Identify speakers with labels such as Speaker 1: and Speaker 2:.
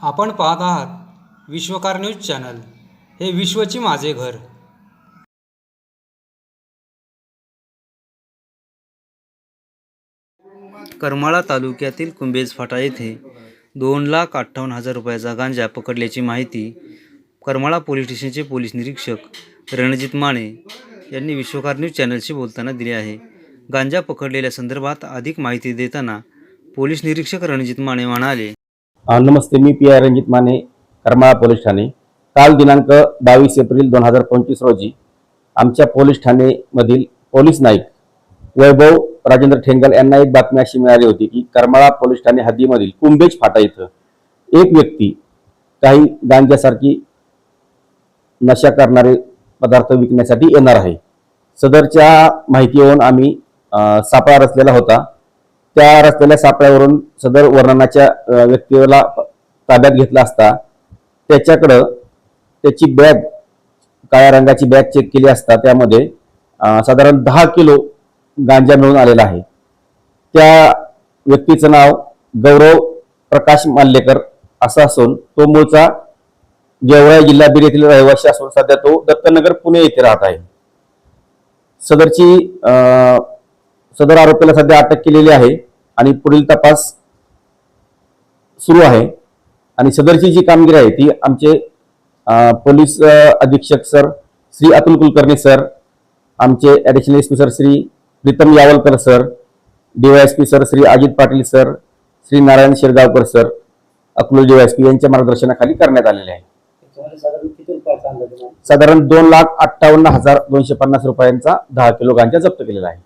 Speaker 1: आपण पाहत आहात विश्वकार न्यूज चॅनल. हे विश्वची माझे घर. करमाळा तालुक्यातील कुंभेज फाटा येथे दोन लाख अठ्ठावन्न हजार रुपयाचा गांजा पकडल्याची माहिती करमाळा पोलीस स्टेशनचे पोलीस निरीक्षक रणजित माने यांनी विश्वकार न्यूज चॅनलशी बोलताना दिली आहे. गांजा पकडलेल्या संदर्भात अधिक माहिती देताना पोलीस निरीक्षक रणजित माने म्हणाले
Speaker 2: नमस्ते मी P I Ranjit Mane Karmala police Thane. काल दिनांक बावीस एप्रिल दोन हजार पंचवीस रोजी आमच्या पोलीस ठाणेमधील पोलीस नाईक वैभव राजेंद्र ठेंगल यांना एक बातमी अशी मिळाली होती की करमाळा पोलीस ठाणे हद्दीमधील कुंभेज फाटा इथं एक व्यक्ती काही गांजासारखी नशा करणारे पदार्थ विकण्यासाठी येणार आहे. सदरच्या माहितीवरून आम्ही सापळा रचलेला होता. त्या रस्त्याला सापळ्यावरून सदर वर्णनाच्या व्यक्तीला ताब्यात घेतला असता त्याच्याकडं त्याची बॅग काळ्या रंगाची बॅग चेक केली असता त्यामध्ये साधारण दहा किलो गांजा मिळून आलेला आहे. त्या व्यक्तीचं नाव गौरव प्रकाश माल्लेकर असं असून तो मूळचा गेवळा जिल्हा बीड येथील रहिवासी असून सध्या तो दत्तनगर पुणे येथे राहत आहे. सदरची सदर आरोपीला सध्या अटक केलेली आहे. आणि पुढील तपास सुरू आहे आणि सदरची जी कामगिरी आहे ती आमचे पोलीस अधीक्षक सर श्री अतुल कुलकर्णी सर आमचे additional S P sir Shri Pritam Yavalkar sir DYSP sir Shri Ajit Patil sir Shri Narayan Shirgaonkar sir Akluj DYSP यांच्या मार्गदर्शनाखाली करण्यात आलेले आहे
Speaker 3: साधारण आहे?
Speaker 2: साधारण दोन लाख अठ्ठावन्न हजार दोनशे पन्नास रुपयांचा दहा किलो गांजा जप्त केलेला आहे